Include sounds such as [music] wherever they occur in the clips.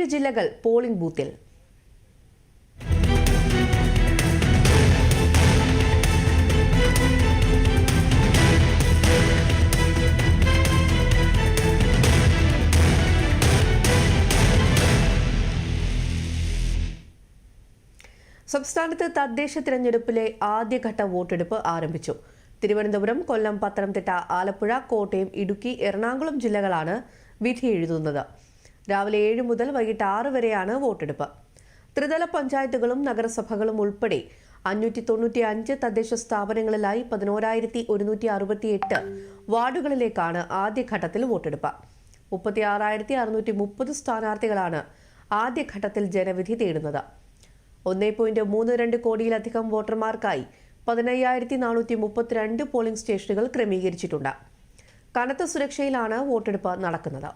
ഏഴ് ജില്ലകൾ പോളിംഗ് ബൂത്തിൽ. സംസ്ഥാനത്ത് തദ്ദേശ തിരഞ്ഞെടുപ്പിലെ ആദ്യഘട്ട വോട്ടെടുപ്പ് ആരംഭിച്ചു. തിരുവനന്തപുരം കൊല്ലം പത്തനംതിട്ട ആലപ്പുഴ കോട്ടയം ഇടുക്കി എറണാകുളം ജില്ലകളാണ് വിധി എഴുതുന്നത്. രാവിലെ ഏഴ് മുതൽ വൈകിട്ട് ആറ് വരെയാണ് വോട്ടെടുപ്പ്. ത്രിതല പഞ്ചായത്തുകളും നഗരസഭകളും ഉൾപ്പെടെ അഞ്ഞൂറ്റി തൊണ്ണൂറ്റി അഞ്ച് തദ്ദേശ സ്ഥാപനങ്ങളിലായി പതിനോരായിരത്തി ഒരുന്നൂറ്റി അറുപത്തി എട്ട് വാർഡുകളിലേക്കാണ് ആദ്യഘട്ടത്തിൽ വോട്ടെടുപ്പ്. മുപ്പത്തി ആറായിരത്തി അറുന്നൂറ്റി മുപ്പത് സ്ഥാനാർത്ഥികളാണ് ആദ്യഘട്ടത്തിൽ ജനവിധി തേടുന്നത്. ഒന്നേ പോയിന്റ് മൂന്ന് രണ്ട് കോടിയിലധികം വോട്ടർമാർക്കായി പതിനയ്യായിരത്തി നാനൂറ്റി മുപ്പത്തിരണ്ട് പോളിംഗ് സ്റ്റേഷനുകൾ ക്രമീകരിച്ചിട്ടുണ്ട്. കനത്ത സുരക്ഷയിലാണ് വോട്ടെടുപ്പ് നടക്കുന്നത്.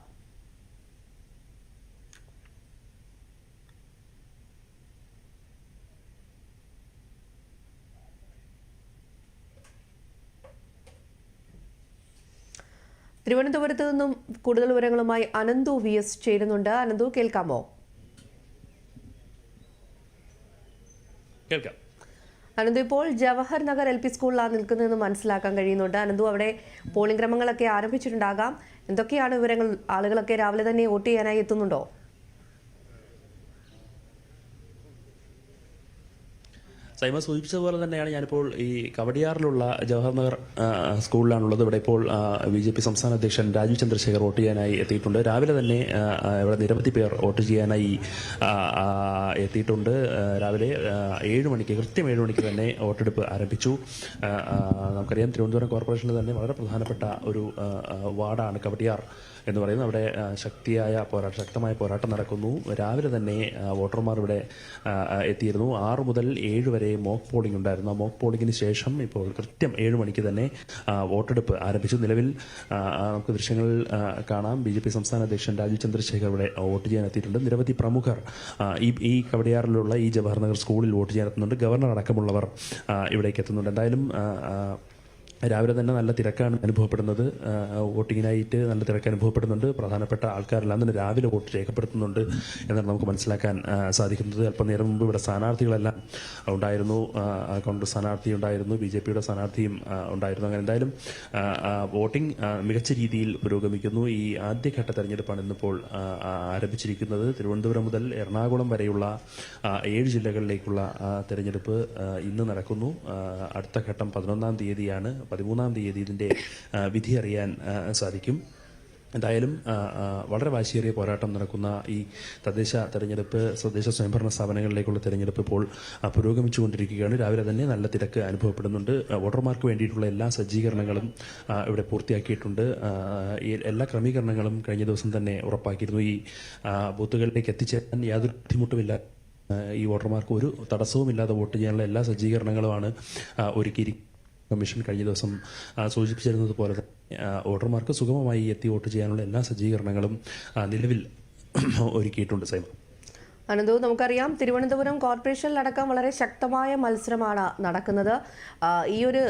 തിരുവനന്തപുരത്ത് നിന്നും കൂടുതൽ വിവരങ്ങളുമായി അനന്തു വി എസ് ചേരുന്നുണ്ട്. അനന്തു കേൾക്കാമോ? കേൾക്കാം. അനന്തു ഇപ്പോൾ ജവഹർ നഗർ എൽ പി സ്കൂളിലാണ് നിൽക്കുന്നതെന്ന് മനസ്സിലാക്കാൻ കഴിയുന്നുണ്ട്. അനന്തു അവിടെ പോളിംഗ് ക്രമങ്ങളൊക്കെ ആരംഭിച്ചിട്ടുണ്ടാകാം. എന്തൊക്കെയാണ് വിവരങ്ങൾ? ആളുകളൊക്കെ രാവിലെ തന്നെ വോട്ട് ചെയ്യാനായി എത്തുന്നുണ്ടോ? സൈമ സൂചിപ്പിച്ചതുപോലെ തന്നെയാണ് ഞാനിപ്പോൾ ഈ കവടിയാറിലുള്ള ജവഹർ നഗർ ആ, സ്കൂളിലാണുള്ളത്. ഇവിടെ ഇപ്പോൾ ബി ജെ പി സംസ്ഥാന അധ്യക്ഷൻ രാജീവ് ചന്ദ്രശേഖർ വോട്ട് ചെയ്യാനായി എത്തിയിട്ടുണ്ട്. രാവിലെ തന്നെ ഇവിടെ നിരവധി പേർ വോട്ട് ചെയ്യാനായി എത്തിയിട്ടുണ്ട്. രാവിലെ ഏഴ് മണിക്ക് കൃത്യം ഏഴ് മണിക്ക് തന്നെ വോട്ടെടുപ്പ് ആരംഭിച്ചു. നമുക്കറിയാം തിരുവനന്തപുരം കോർപ്പറേഷനിൽ തന്നെ വളരെ പ്രധാനപ്പെട്ട ഒരു വാർഡാണ് കവടിയാർ. എന്ന് പറയുന്നത് അവിടെ ശക്തിയായ പോരാട്ടം ശക്തമായ പോരാട്ടം നടക്കുന്നു. രാവിലെ തന്നെ വോട്ടർമാർ ഇവിടെ എത്തിയിരുന്നു. ആറ് മുതൽ ഏഴ് വരെ മോക്ക് പോളിംഗ് ഉണ്ടായിരുന്നു. ആ മോക്ക് പോളിംഗിന് ശേഷം ഇപ്പോൾ കൃത്യം ഏഴ് മണിക്ക് തന്നെ വോട്ടെടുപ്പ് ആരംഭിച്ചു. നിലവിൽ നമുക്ക് ദൃശ്യങ്ങളിൽ കാണാം. ബി ജെ പി സംസ്ഥാന അധ്യക്ഷൻ രാജീവ് ചന്ദ്രശേഖർ ഇവിടെ വോട്ട് ചെയ്യാൻ എത്തിയിട്ടുണ്ട്. നിരവധി പ്രമുഖർ ഈ ഈ കവടിയാറിലുള്ള ഈ ജവഹർ നഗർ സ്കൂളിൽ വോട്ട് ചെയ്യാൻ എത്തുന്നുണ്ട്. ഗവർണർ അടക്കമുള്ളവർ ഇവിടേക്ക് എത്തുന്നുണ്ട്. എന്തായാലും രാവിലെ തന്നെ നല്ല തിരക്കാണ് അനുഭവപ്പെടുന്നത്. വോട്ടിങ്ങിനായിട്ട് നല്ല തിരക്ക് അനുഭവപ്പെടുന്നുണ്ട്. പ്രധാനപ്പെട്ട ആൾക്കാരെല്ലാം തന്നെ രാവിലെ വോട്ട് രേഖപ്പെടുത്തുന്നുണ്ട് എന്നാണ് നമുക്ക് മനസ്സിലാക്കാൻ സാധിക്കുന്നത്. അല്പം നേരം മുമ്പ് ഇവിടെ സ്ഥാനാർത്ഥികളെല്ലാം ഉണ്ടായിരുന്നു. കോൺഗ്രസ് സ്ഥാനാർത്ഥി ഉണ്ടായിരുന്നു. ബി ജെ പിയുടെ സ്ഥാനാർത്ഥിയും ഉണ്ടായിരുന്നു. അങ്ങനെ എന്തായാലും വോട്ടിംഗ് മികച്ച രീതിയിൽ പുരോഗമിക്കുന്നു. ഈ ആദ്യഘട്ട തെരഞ്ഞെടുപ്പാണ് ഇന്നിപ്പോൾ ആരംഭിച്ചിരിക്കുന്നത്. തിരുവനന്തപുരം മുതൽ എറണാകുളം വരെയുള്ള ഏഴ് ജില്ലകളിലേക്കുള്ള തെരഞ്ഞെടുപ്പ് ഇന്ന് നടക്കുന്നു. അടുത്ത ഘട്ടം പതിനൊന്നാം തീയതിയാണ് പതിമൂന്നാം തീയതി ഇതിന്റെ വിധി അറിയാൻ സാധിക്കും. എന്തായാലും വളരെ വാശിയേറിയ പോരാട്ടം നടക്കുന്ന ഈ തദ്ദേശ തെരഞ്ഞെടുപ്പ് തദ്ദേശ സ്വയംഭരണ സ്ഥാപനങ്ങളിലേക്കുള്ള തെരഞ്ഞെടുപ്പ് ഇപ്പോൾ പുരോഗമിച്ചുകൊണ്ടിരിക്കുകയാണ്. രാവിലെ തന്നെ നല്ല തിരക്ക് അനുഭവപ്പെടുന്നുണ്ട്. വോട്ടർമാർക്ക് വേണ്ടിയിട്ടുള്ള എല്ലാ സജ്ജീകരണങ്ങളും ഇവിടെ പൂർത്തിയാക്കിയിട്ടുണ്ട്. എല്ലാ ക്രമീകരണങ്ങളും കഴിഞ്ഞ ദിവസം തന്നെ ഉറപ്പാക്കിയിരുന്നു. ഈ ബൂത്തുകളിലേക്ക് എത്തിച്ചേരാൻ യാതൊരു ബുദ്ധിമുട്ടുമില്ല. ഈ വോട്ടർമാർക്ക് ഒരു തടസ്സവുമില്ലാതെ വോട്ട് ചെയ്യാനുള്ള എല്ലാ സജ്ജീകരണങ്ങളുമാണ് ഒരുക്കിയിരിക്കുന്നത്. കമ്മീഷൻ കഴിഞ്ഞ ദിവസം സൂചിപ്പിച്ചിരുന്നത് പോലെ വോട്ടർമാർക്ക് സുഗമമായി എത്തി വോട്ട് ചെയ്യാനുള്ള എല്ലാ സജ്ജീകരണങ്ങളും നിലവിൽ [clears throat] ഒരുക്കിയിട്ടുണ്ട് സൈമ. അനന്തു നമുക്കറിയാം തിരുവനന്തപുരം കോർപ്പറേഷനിലടക്കം വളരെ ശക്തമായ മത്സരമാണ് നടക്കുന്നത്. ഈ ഒരു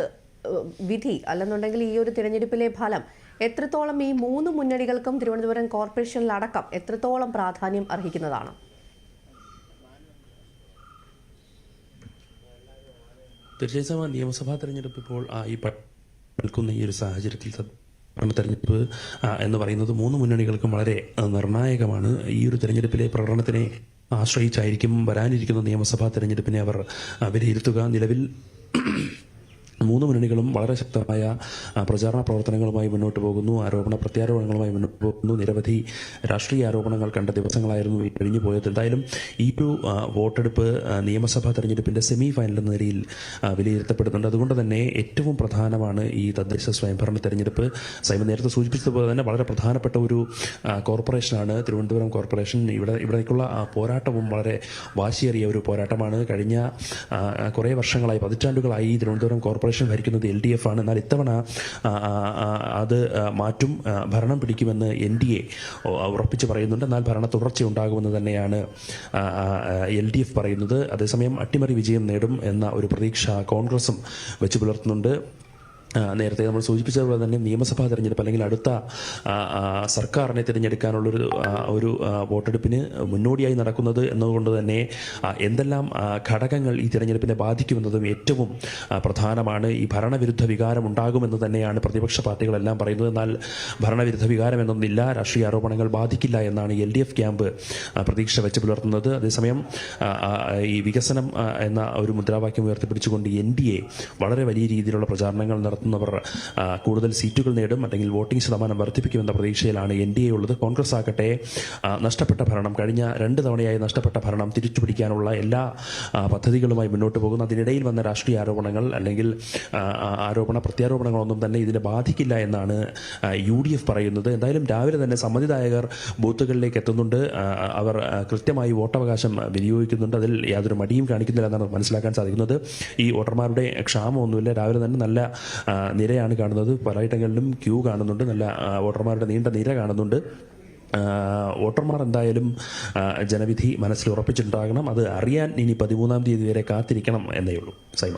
വിധി അല്ലെന്നുണ്ടെങ്കിൽ ഈ ഒരു തിരഞ്ഞെടുപ്പിലെ ഫലം എത്രത്തോളം ഈ മൂന്ന് മുന്നണികൾക്കും തിരുവനന്തപുരം കോർപ്പറേഷനിലടക്കം എത്രത്തോളം പ്രാധാന്യം അർഹിക്കുന്നതാണ്? തീർച്ചയായും നിയമസഭാ തെരഞ്ഞെടുപ്പ് ഇപ്പോൾ ഈ നിൽക്കുന്ന ഈ ഒരു സാഹചര്യത്തിൽ തെരഞ്ഞെടുപ്പ് എന്ന് പറയുന്നത് മൂന്ന് മുന്നണികൾക്കും വളരെ നിർണായകമാണ്. ഈ ഒരു തെരഞ്ഞെടുപ്പിലെ പ്രകടനത്തിനെ ആശ്രയിച്ചായിരിക്കും വരാനിരിക്കുന്ന നിയമസഭാ തെരഞ്ഞെടുപ്പിനെ അവർ വിലയിരുത്തുക. നിലവിൽ മൂന്ന് മുന്നണികളും വളരെ ശക്തമായ പ്രചാരണ പ്രവർത്തനങ്ങളുമായി മുന്നോട്ട് പോകുന്നു. ആരോപണ പ്രത്യാരോപണങ്ങളുമായി മുന്നോട്ട് പോകുന്നു. നിരവധി രാഷ്ട്രീയ ആരോപണങ്ങൾ കണ്ട ദിവസങ്ങളായിരുന്നു ഈ കഴിഞ്ഞു പോയത്. എന്തായാലും ഈ ഒരു വോട്ടെടുപ്പ് നിയമസഭാ തെരഞ്ഞെടുപ്പിന്റെ സെമി ഫൈനൽ എന്ന നിലയിൽ വിലയിരുത്തപ്പെടുന്നുണ്ട്. അതുകൊണ്ട് തന്നെ ഏറ്റവും പ്രധാനമാണ് ഈ തദ്ദേശ സ്വയംഭരണ തെരഞ്ഞെടുപ്പ്. സൈമൻ നേരത്തെ സൂചിപ്പിച്ചതുപോലെ തന്നെ വളരെ പ്രധാനപ്പെട്ട ഒരു കോർപ്പറേഷനാണ്. തിരുവനന്തപുരം കോർപ്പറേഷൻ. ഇവിടെ ഇവിടേക്കുള്ള പോരാട്ടവും വളരെ വാശിയേറിയ ഒരു പോരാട്ടമാണ്. കഴിഞ്ഞ കുറേ വർഷങ്ങളായി പതിറ്റാണ്ടുകളായി തിരുവനന്തപുരം കോർപ്പറേഷൻ ഭരിക്കുന്നത് എൽ ഡി എഫ് ആണ്. എന്നാൽ ഇത്തവണ അത് മാറ്റും ഭരണം പിടിക്കുമെന്ന് എൻ ഡി എ ഉറപ്പിച്ച് പറയുന്നുണ്ട്. എന്നാൽ ഭരണ തുടർച്ച ഉണ്ടാകുമെന്ന് തന്നെയാണ് എൽ ഡി എഫ് പറയുന്നത്. അതേസമയം അട്ടിമറി വിജയം നേടും എന്ന ഒരു പ്രതീക്ഷ കോൺഗ്രസും വെച്ച് പുലർത്തുന്നുണ്ട്. നേരത്തെ നമ്മൾ സൂചിപ്പിച്ചതുപോലെ തന്നെ നിയമസഭാ തെരഞ്ഞെടുപ്പ് അല്ലെങ്കിൽ അടുത്ത സർക്കാരിനെ തിരഞ്ഞെടുക്കാനുള്ളൊരു ഒരു വോട്ടെടുപ്പിന് മുന്നോടിയായി നടക്കുന്നത് എന്നതുകൊണ്ട് തന്നെ എന്തെല്ലാം ഘടകങ്ങൾ ഈ തിരഞ്ഞെടുപ്പിനെ ബാധിക്കുമെന്നതും ഏറ്റവും പ്രധാനമാണ്. ഈ ഭരണവിരുദ്ധ വികാരം ഉണ്ടാകുമെന്ന് തന്നെയാണ് പ്രതിപക്ഷ പാർട്ടികളെല്ലാം പറയുന്നത്. എന്നാൽ ഭരണവിരുദ്ധ വികാരം എന്നൊന്നില്ല രാഷ്ട്രീയ ആരോപണങ്ങൾ ബാധിക്കില്ല എന്നാണ് എൽ ഡി എഫ് ക്യാമ്പ് പ്രതീക്ഷ വെച്ച് പുലർത്തുന്നത്. അതേസമയം ഈ വികസനം എന്ന ഒരു മുദ്രാവാക്യം ഉയർത്തിപ്പിടിച്ചുകൊണ്ട് എൻ ഡി എ വളരെ വലിയ രീതിയിലുള്ള പ്രചാരണങ്ങൾ നടത്തുന്നവർ കൂടുതൽ സീറ്റുകൾ നേടും അല്ലെങ്കിൽ വോട്ടിംഗ് ശതമാനം വർദ്ധിപ്പിക്കുമെന്ന പ്രതീക്ഷയിലാണ് എൻ ഡി എ ഉള്ളത്. കോൺഗ്രസ് ആകട്ടെ നഷ്ടപ്പെട്ട ഭരണം കഴിഞ്ഞ രണ്ട് തവണയായി നഷ്ടപ്പെട്ട ഭരണം തിരിച്ചുപിടിക്കാനുള്ള എല്ലാ പദ്ധതികളുമായി മുന്നോട്ട് പോകുന്നു. അതിനിടയിൽ വന്ന രാഷ്ട്രീയ ആരോപണങ്ങൾ അല്ലെങ്കിൽ ആരോപണ പ്രത്യാരോപണങ്ങളൊന്നും തന്നെ ഇതിനെ ബാധിക്കില്ല എന്നാണ് യു ഡി എഫ് പറയുന്നത്. എന്തായാലും രാവിലെ തന്നെ സമ്മതിദായകർ ബൂത്തുകളിലേക്ക് എത്തുന്നുണ്ട്. അവർ കൃത്യമായി വോട്ടവകാശം വിനിയോഗിക്കുന്നുണ്ട്. അതിൽ യാതൊരു മടിയും കാണിക്കുന്നില്ല എന്നാണ് മനസ്സിലാക്കാൻ സാധിക്കുന്നത്. ഈ വോട്ടർമാരുടെ ക്ഷാമമൊന്നുമില്ല. രാവിലെ തന്നെ നല്ല നിരയാണ് കാണുന്നത്. പലയിടങ്ങളിലും ക്യൂ കാണുന്നുണ്ട്. നല്ല വോട്ടർമാരുടെ നീണ്ട നിര കാണുന്നുണ്ട്. വോട്ടർമാർ എന്തായാലും ജനവിധി മനസ്സിൽ ഉറപ്പിച്ചിട്ടുണ്ടാകണം. അത് അറിയാൻ ഇനി പതിമൂന്നാം തീയതി വരെ കാത്തിരിക്കണം എന്നേ ഉള്ളൂ. സൈമ.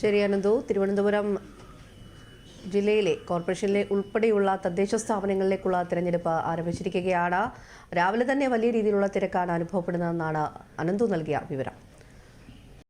ശരി അനന്തു. തിരുവനന്തപുരം ജില്ലയിലെ കോർപ്പറേഷനിലെ ഉൾപ്പെടെയുള്ള തദ്ദേശ സ്ഥാപനങ്ങളിലേക്കുള്ള തിരഞ്ഞെടുപ്പ് ആരംഭിച്ചിരിക്കുകയാണ്. രാവിലെ തന്നെ വലിയ രീതിയിലുള്ള തിരക്കാണ് അനുഭവപ്പെടുന്നതെന്നാണ് അനന്തു നൽകിയ വിവരം.